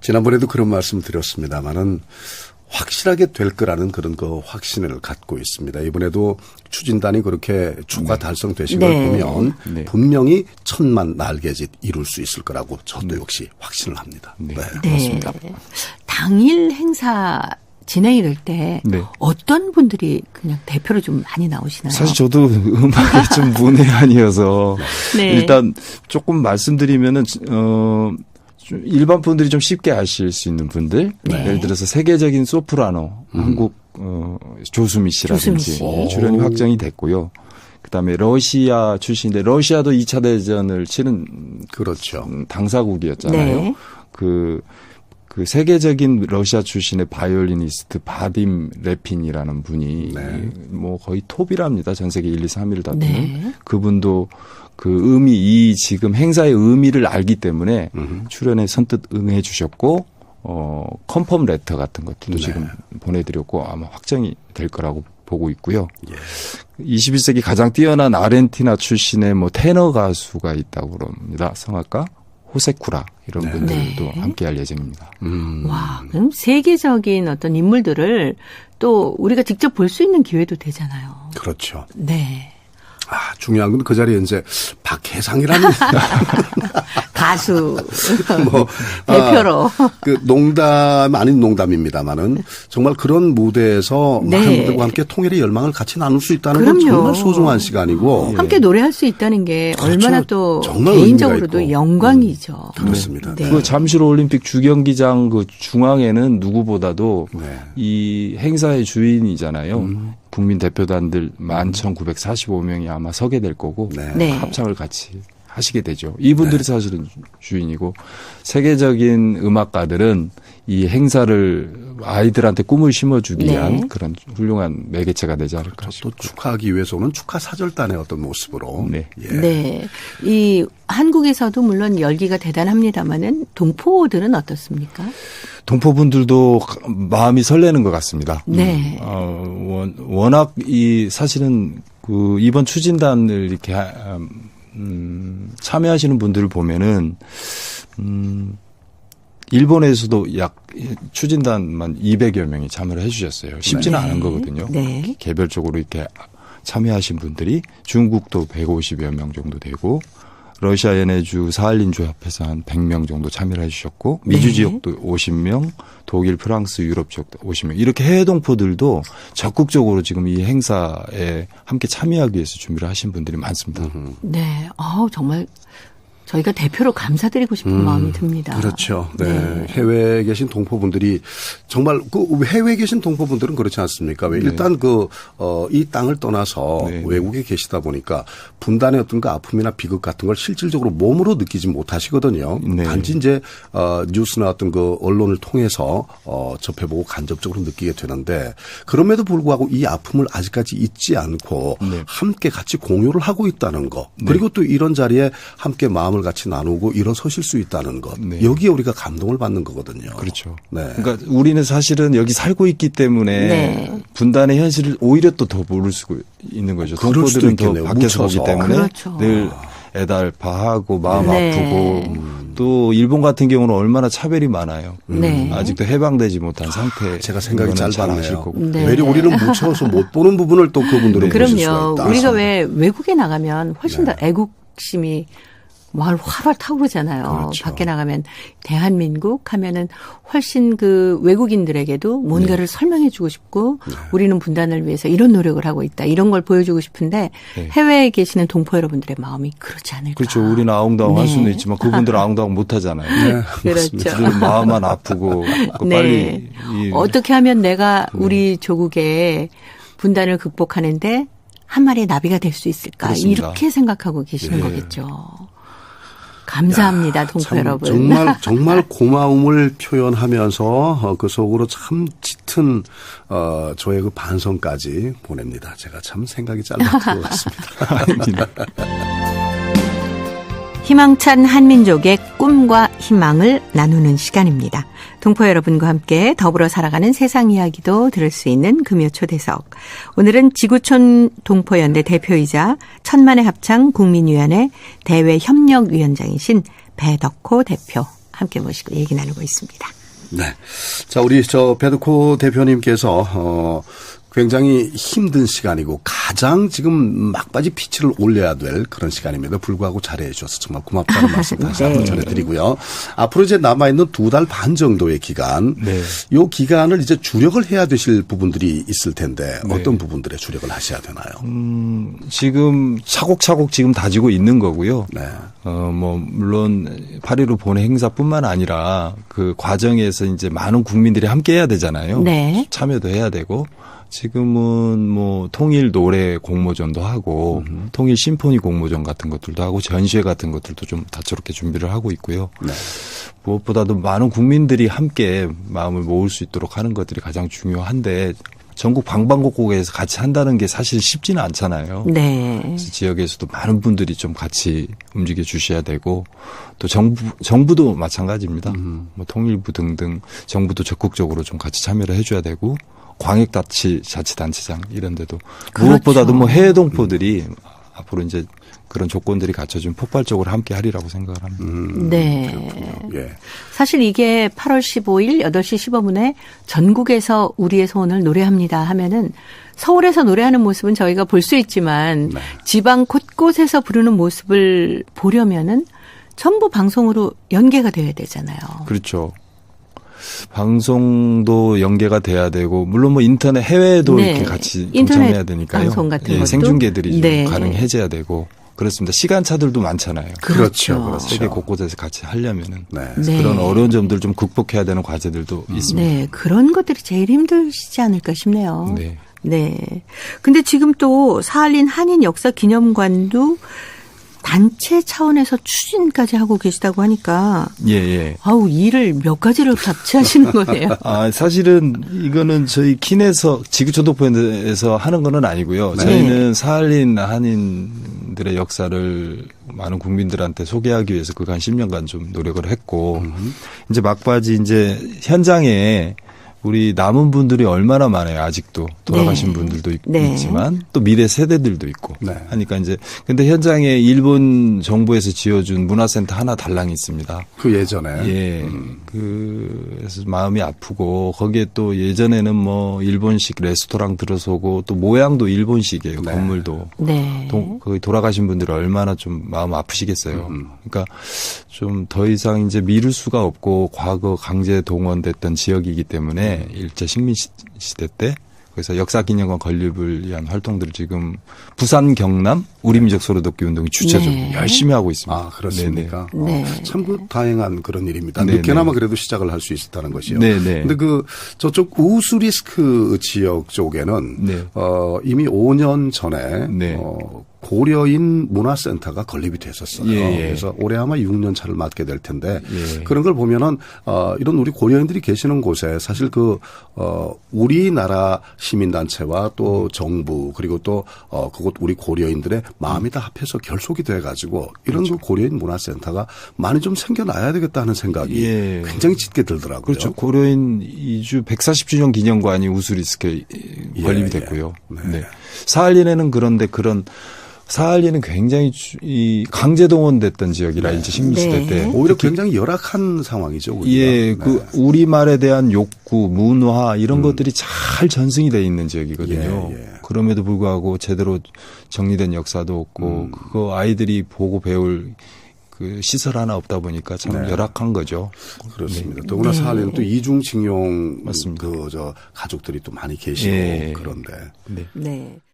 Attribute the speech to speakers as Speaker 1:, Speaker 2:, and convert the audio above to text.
Speaker 1: 지난번에도 그런 말씀 드렸습니다만은 확실하게 될 거라는 그런 그 확신을 갖고 있습니다. 이번에도 추진단이 그렇게 추가 달성되신 걸
Speaker 2: 네.
Speaker 1: 보면
Speaker 3: 네.
Speaker 1: 분명히 천만 날개짓 이룰 수 있을 거라고 저도 역시 확신을 합니다.
Speaker 3: 네.
Speaker 1: 네.
Speaker 3: 맞습니다.
Speaker 2: 당일 행사 진행이 될때
Speaker 3: 네.
Speaker 2: 어떤 분들이 그냥 대표로 좀 많이 나오시나요?
Speaker 3: 사실 저도 음악에 좀 문외한이어서
Speaker 2: 네.
Speaker 3: 일단 조금 말씀드리면은 어. 좀 일반 분들이 좀 쉽게 아실 수 있는 분들,
Speaker 2: 네.
Speaker 3: 예를 들어서 세계적인 소프라노, 한국 어, 조수미 씨라든지
Speaker 2: 씨.
Speaker 3: 출연이
Speaker 1: 오.
Speaker 3: 확정이 됐고요. 그다음에 러시아 출신인데 러시아도 2차 대전을 치른
Speaker 1: 그렇죠.
Speaker 3: 음, 당사국이었잖아요.
Speaker 2: 네.
Speaker 3: 그, 그 세계적인 러시아 출신의 바이올리니스트 바딤 레핀이라는 분이
Speaker 1: 네.
Speaker 3: 뭐 거의 톱이랍니다. 전 세계 1, 2, 3위를 다투는.
Speaker 2: 네.
Speaker 3: 그분도 그 의미, 이 지금 행사의 의미를 알기 때문에
Speaker 1: 음.
Speaker 3: 출연에 선뜻 응해 주셨고, 어, 컨펌 레터 같은 것들도
Speaker 1: 네.
Speaker 3: 지금 보내드렸고 아마 확정이 될 거라고 보고 있고요.
Speaker 1: 예.
Speaker 3: 21세기 가장 뛰어난 아르헨티나 출신의 뭐 테너 가수가 있다고 그럽니다. 성악가 호세쿠라 이런
Speaker 1: 네.
Speaker 3: 분들도
Speaker 2: 네.
Speaker 3: 함께할 예정입니다.
Speaker 1: 음.
Speaker 2: 와, 그럼 세계적인 어떤 인물들을 또 우리가 직접 볼 수 있는 기회도 되잖아요.
Speaker 1: 그렇죠.
Speaker 2: 네.
Speaker 1: 아, 중요한 건 그 자리에 이제 박해상이라는
Speaker 2: 가수
Speaker 1: 뭐
Speaker 2: 대표로.
Speaker 1: 아, 그 농담 아닌 농담입니다만은 정말 그런 무대에서
Speaker 2: 네.
Speaker 1: 많은 분들과 함께 통일의 열망을 같이 나눌 수 있다는 건
Speaker 2: 그럼요.
Speaker 1: 정말 소중한 시간이고
Speaker 2: 함께 노래할 수 있다는 게
Speaker 1: 그렇죠.
Speaker 2: 얼마나 또
Speaker 1: 정말
Speaker 2: 개인적으로도. 영광이죠.
Speaker 1: 그렇습니다.
Speaker 2: 네.
Speaker 3: 그 잠실 올림픽 주경기장 그 중앙에는 누구보다도
Speaker 1: 네.
Speaker 3: 이 행사의 주인이잖아요. 국민 대표단들 11,945명이 아마 서게 될 거고
Speaker 1: 네.
Speaker 2: 네.
Speaker 3: 합창을 같이 하시게 되죠. 이분들이 사실은 주인이고 세계적인 음악가들은 이 행사를 아이들한테 꿈을 심어주기
Speaker 2: 네.
Speaker 3: 위한 그런 훌륭한 매개체가 되지 않을까
Speaker 1: 또
Speaker 3: 싶습니다.
Speaker 1: 축하하기 위해서는 축하 사절단의 어떤 모습으로
Speaker 3: 네.
Speaker 1: 예.
Speaker 2: 네. 이 한국에서도 물론 열기가 대단합니다만은 동포들은 어떻습니까?
Speaker 3: 동포분들도 마음이 설레는 것 같습니다.
Speaker 2: 네.
Speaker 3: 어, 원- 워낙 이 사실은 그 이번 추진단을 이렇게 하- 음, 참여하시는 분들을 보면은 음, 일본에서도 약 추진단만 200여 명이 참여를 해주셨어요. 쉽지는
Speaker 2: 네.
Speaker 3: 않은 거거든요.
Speaker 2: 네.
Speaker 3: 개별적으로 이렇게 참여하신 분들이 중국도 150여 명 정도 되고 러시아 연해주 사할린주 협회에서 한 100명 정도 참여를 해주셨고 미주
Speaker 2: 네.
Speaker 3: 지역도 50명, 독일, 프랑스, 유럽 지역도 50명 이렇게 해외 동포들도 적극적으로 지금 이 행사에 함께 참여하기 위해서 준비를 하신 분들이 많습니다.
Speaker 2: 네. 아우, 정말 저희가 대표로 감사드리고 싶은
Speaker 1: 음,
Speaker 2: 마음이 듭니다.
Speaker 1: 그렇죠. 네. 해외에 계신 동포분들이 정말 그 해외에 계신 동포분들은 그렇지 않습니까? 왜 일단 그, 어, 이 땅을 떠나서
Speaker 3: 네.
Speaker 1: 외국에 계시다 보니까 분단의 어떤 그 아픔이나 비극 같은 걸 실질적으로 몸으로 느끼지 못하시거든요.
Speaker 3: 네.
Speaker 1: 단지 이제, 어, 뉴스나 어떤 그 언론을 통해서 어, 접해보고 간접적으로 느끼게 되는데 그럼에도 불구하고 이 아픔을 아직까지 잊지 않고
Speaker 3: 네.
Speaker 1: 함께 같이 공유를 하고 있다는 거. 그리고 또 이런 자리에 함께 마음 을 같이 나누고 일어서실 수 있다는 것.
Speaker 3: 네.
Speaker 1: 여기에 우리가 감동을 받는 거거든요.
Speaker 3: 그렇죠.
Speaker 1: 네.
Speaker 3: 그러니까 우리는 사실은 여기 살고 있기 때문에
Speaker 2: 네.
Speaker 3: 분단의 현실을 오히려 또 더 모를 수 있는 거죠.
Speaker 1: 그럴 수도 있겠네요.
Speaker 3: 밖에서. 오기 때문에
Speaker 2: 그렇죠.
Speaker 3: 늘 애달파하고 마음
Speaker 2: 네.
Speaker 3: 아프고 또 일본 같은 경우는 얼마나 차별이 많아요.
Speaker 2: 네.
Speaker 3: 아직도 해방되지 못한 상태.
Speaker 1: 제가 생각이.
Speaker 3: 아실 거고.
Speaker 2: 네.
Speaker 1: 외려 우리는 묻혀서 못 보는 부분을 또 그분들은 보실 수가
Speaker 2: 그럼요.
Speaker 1: 있다.
Speaker 2: 우리가 왜 외국에 나가면 훨씬
Speaker 1: 네.
Speaker 2: 더 애국심이 말 활활 타오르잖아요.
Speaker 1: 그렇죠.
Speaker 2: 밖에 나가면 대한민국 하면은 훨씬 그 외국인들에게도 뭔가를 설명해 주고 싶고
Speaker 1: 네.
Speaker 2: 우리는 분단을 위해서 이런 노력을 하고 있다. 이런 걸 보여주고 싶은데
Speaker 3: 네.
Speaker 2: 해외에 계시는 동포 여러분들의 마음이 그렇지 않을까.
Speaker 3: 그렇죠. 우리는 아웅다웅 할
Speaker 2: 네.
Speaker 3: 수는 있지만 그분들은 아웅다웅 못 하잖아요.
Speaker 1: 네,
Speaker 2: 그렇죠.
Speaker 3: 늘 마음만 아프고 그
Speaker 2: 네.
Speaker 3: 빨리 이
Speaker 2: 어떻게 하면 내가 우리 조국의 분단을 극복하는데 한 마리의 나비가 될 수 있을까
Speaker 3: 그렇습니다.
Speaker 2: 이렇게 생각하고 계시는
Speaker 1: 예.
Speaker 2: 거겠죠. 감사합니다, 동포
Speaker 1: 참
Speaker 2: 여러분.
Speaker 1: 정말 정말 고마움을 표현하면서 어, 그 속으로 참 짙은 어, 저의 그 반성까지 보냅니다. 제가 참 생각이 짧았던 것 같습니다.
Speaker 3: 아닙니다.
Speaker 2: 희망찬 한민족의 꿈과 희망을 나누는 시간입니다. 동포 여러분과 함께 더불어 살아가는 세상 이야기도 들을 수 있는 금요 초대석. 오늘은 지구촌 동포연대 대표이자 천만의 합창 국민위원회 대외협력위원장이신 배덕호 대표 함께 모시고 얘기 나누고 있습니다.
Speaker 1: 네. 자, 우리 저 베드코 대표님께서 어 굉장히 힘든 시간이고 가장 지금 막바지 피치를 올려야 될 그런 시간임에도 불구하고 잘해 주셔서 정말 고맙다는 말씀 다시 한번
Speaker 2: 네.
Speaker 1: 전해드리고요. 앞으로 이제 남아있는 두 달 반 정도의 기간,
Speaker 3: 네.
Speaker 1: 요 기간을 이제 주력을 해야 되실 부분들이 있을 텐데
Speaker 3: 네.
Speaker 1: 어떤 부분들에 주력을 하셔야 되나요?
Speaker 3: 음, 지금 차곡차곡 지금 다지고 있는 거고요.
Speaker 1: 네.
Speaker 3: 어, 뭐, 물론, 8.15 본회 행사뿐만 아니라 그 과정에서 이제 많은 국민들이 함께 해야 되잖아요.
Speaker 2: 네.
Speaker 3: 참여도 해야 되고, 지금은 뭐, 통일 노래 공모전도 하고, 통일 심포니 공모전 같은 것들도 하고, 전시회 같은 것들도 좀 다채롭게 준비를 하고 있고요.
Speaker 1: 네.
Speaker 3: 무엇보다도 많은 국민들이 함께 마음을 모을 수 있도록 하는 것들이 가장 중요한데, 전국 방방곡곡에서 같이 한다는 게 사실 쉽지는 않잖아요.
Speaker 2: 네.
Speaker 3: 그래서 지역에서도 많은 분들이 좀 같이 움직여 주셔야 되고 또 정부 정부도 마찬가지입니다. 뭐 통일부 등등 정부도 적극적으로 좀 같이 참여를 해줘야 되고 광역자치 자치단체장 이런 데도
Speaker 2: 그렇죠.
Speaker 3: 무엇보다도 뭐 해외 동포들이 앞으로 이제 그런 조건들이 갖춰지면 폭발적으로 함께 하리라고 생각을 합니다.
Speaker 1: 음,
Speaker 2: 네.
Speaker 1: 예.
Speaker 2: 사실 이게 8월 15일 8시 15분에 전국에서 우리의 소원을 노래합니다 하면은 서울에서 노래하는 모습은 저희가 볼 수 있지만
Speaker 1: 네.
Speaker 2: 지방 곳곳에서 부르는 모습을 보려면은 전부 방송으로 연계가 돼야 되잖아요.
Speaker 3: 그렇죠. 방송도 연계가 돼야 되고 물론 뭐 인터넷 해외도
Speaker 2: 네.
Speaker 3: 이렇게 같이
Speaker 2: 인터넷
Speaker 3: 동참해야 되니까요.
Speaker 2: 방송 같은
Speaker 3: 예,
Speaker 2: 것도?
Speaker 3: 생중계들이 좀
Speaker 2: 네.
Speaker 3: 가능해져야 되고 그렇습니다. 시간차들도 많잖아요.
Speaker 1: 그렇죠, 그렇죠.
Speaker 3: 세계 곳곳에서 같이 하려면은
Speaker 1: 네.
Speaker 2: 네.
Speaker 3: 그런 어려운 점들 좀 극복해야 되는 과제들도 있습니다.
Speaker 2: 네, 그런 것들이 제일 힘드시지 않을까 싶네요.
Speaker 3: 네.
Speaker 2: 네. 근데 지금 또 사할린 한인 역사 기념관도 단체 차원에서 추진까지 하고 계시다고 하니까
Speaker 3: 예, 예.
Speaker 2: 아우 일을 몇 가지를 같이 하시는 거네요.
Speaker 3: 아, 사실은 이거는 저희 킨에서 지구촌독부에서 하는 거는 아니고요.
Speaker 2: 네.
Speaker 3: 저희는 사할린 한인 들의 역사를 많은 국민들한테 소개하기 위해서 그간 10년간 좀 노력을 했고, 이제 막바지 이제 현장에 우리 남은 분들이 얼마나 많아요, 아직도. 돌아가신
Speaker 2: 네.
Speaker 3: 분들도 있,
Speaker 2: 네.
Speaker 3: 지만 또 미래 세대들도 있고.
Speaker 1: 네.
Speaker 3: 하니까 이제, 근데 현장에 일본 정부에서 지어준 문화센터 하나 달랑이 있습니다.
Speaker 1: 그 예전에
Speaker 3: 예. 그래서 마음이 아프고 거기에 또 예전에는 뭐 일본식 레스토랑 들어서고 또 모양도 일본식이에요.
Speaker 1: 네.
Speaker 3: 건물도.
Speaker 2: 네.
Speaker 3: 도, 거기 돌아가신 분들이 얼마나 좀 마음 아프시겠어요.
Speaker 1: 음.
Speaker 3: 그러니까 좀 더 이상 이제 미룰 수가 없고 과거 강제 동원됐던 지역이기 때문에 일제 식민 시- 시대 때 그래서 역사기념관 건립을 위한 활동들을 지금 부산 경남 우리 민족 소로돋기 운동이 주체적으로
Speaker 2: 네.
Speaker 3: 열심히 하고 있습니다.
Speaker 1: 아, 그렇습니까?
Speaker 2: 네네.
Speaker 1: 어,
Speaker 2: 네.
Speaker 1: 참그 다행한 그런 일입니다.
Speaker 3: 네네.
Speaker 1: 늦게나마 그래도 시작을 할 수 있었다는 것이요.
Speaker 3: 네 네.
Speaker 1: 근데 그 저쪽 우수리스크 지역 쪽에는
Speaker 3: 네.
Speaker 1: 어 이미 5년 전에
Speaker 3: 네.
Speaker 1: 어 고려인 문화센터가 건립이 됐었어요.
Speaker 3: 예, 예.
Speaker 1: 그래서 올해 아마 6년 차를 맞게 될 텐데
Speaker 3: 예.
Speaker 1: 그런 걸 보면은 어 이런 우리 고려인들이 계시는 곳에 사실 그어 우리나라 시민 단체와 또 정부 그리고 또어 그곳 우리 고려인들의 마음이 다 합해서 결속이 돼 가지고 이런 그 고려인 문화센터가 많이 좀 생겨나야 되겠다는 생각이
Speaker 3: 예.
Speaker 1: 굉장히 짙게 들더라고요.
Speaker 3: 그렇죠. 고려인 이주 140주년 기념관이 우수리스크에 건립이
Speaker 1: 예.
Speaker 3: 됐고요.
Speaker 1: 네.
Speaker 3: 네. 사할린에는 그런데 그런 사할린은 굉장히 주- 이 강제 동원됐던 지역이라 일제 식민 시대
Speaker 2: 네.
Speaker 3: 때
Speaker 1: 오히려 굉장히 열악한 상황이죠. 우리가.
Speaker 3: 예,
Speaker 1: 네.
Speaker 3: 그 우리 말에 대한 욕구, 문화 이런 것들이 잘 전승이 돼 있는 지역이거든요.
Speaker 1: 예, 예.
Speaker 3: 그럼에도 불구하고 제대로 정리된 역사도 없고 그거 아이들이 보고 배울 그 시설 하나 없다 보니까 참
Speaker 1: 네.
Speaker 3: 열악한 거죠.
Speaker 1: 그렇습니다. 더구나 사할리는 또 이중징용
Speaker 3: 맞습니다.
Speaker 1: 그저 가족들이 또 많이 계시고
Speaker 3: 예.
Speaker 1: 그런데
Speaker 3: 네.
Speaker 2: 네.